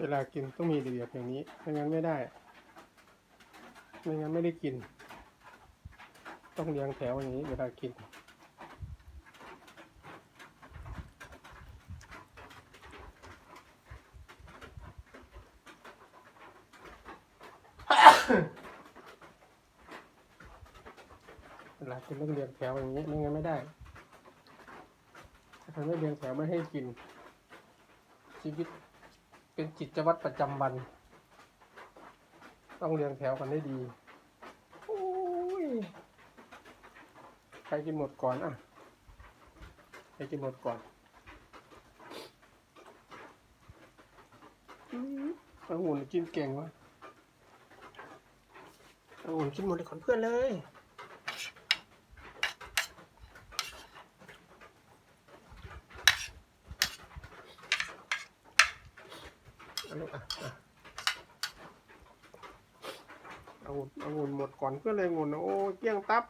เวลากินต้องมีระเบียบอย่างนี้ไม่งั้นไม่ได้ ไม่งั้นไม่ได้กิน ต้องเรียงแถวอย่างนี้ เวลากิน เวลากินต้องเรียงแถวอย่างนี้ ไม่งั้นไม่ได้ ถ้าไม่เรียงแถวไม่ให้กินชีวิต เป็นกิจวัตรประจำวัน ต้องเรียงแถวกันได้ดีใครกินหมดก่อนอะใครกินหมดก่อนอืมองุ่นกินเก่งวะองุ่นกินหมดเลยขอนเพื่อนเลย อนนี้อะอะเอาเอางุ่นหมดก่อนเพื่อนเลยงุ่นโอ้เกี้ยงตับ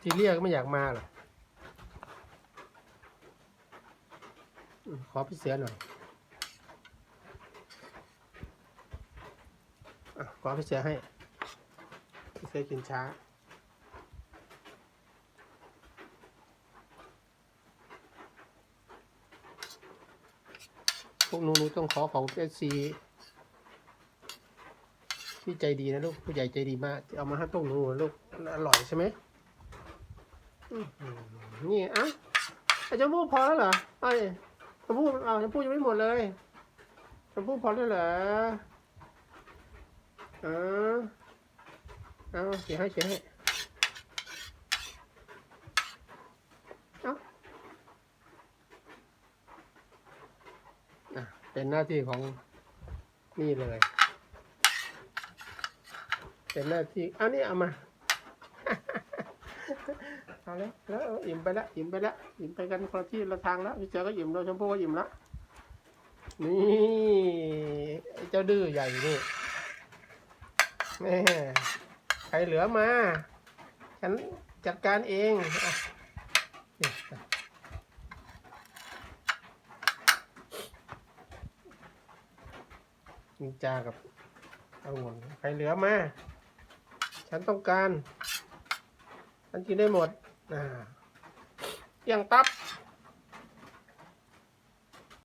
ทีเรียกไม่อยากมาหรออืมขอพี่เสือหน่อย อะขอพี่เสือให้พี่เสือกินช้า พวกหนูหนูต้องขอของเอซีที่ใจดีนะลูก ผู้ใหญ่ใจดีมากที่เอามาให้พวกหนูลูก อร่อยใช่ไหมนี่อะไอ้ชมพู่พอแล้วเหรอไอ้ยชมพู่เอาชมพู่ยังไม่หมดเลยชมพู่พอแล้วเหรอ เออเอาเขียนให้เขียนให้เอาเป็นหน้าที่ของนี่เลย เป็นหน้าที่อันนี้เอามา เอาแล้วแล้วอิ่มไปแล้วอิ่มไปแล้วอิ่มไปกันคนละที่ละทางแล้วพี่เจอก็อิ่มแล้วชมพู่ก็อิ่มแล้วนี่เจ้าดื้อใหญ่นี่ แม่ใครเหลือมา ฉันจัดการเองอะนินจากับเอางุ่นใครเหลือมา ฉันต้องการ ฉันกินได้หมดอ่าเกี่ยงตับ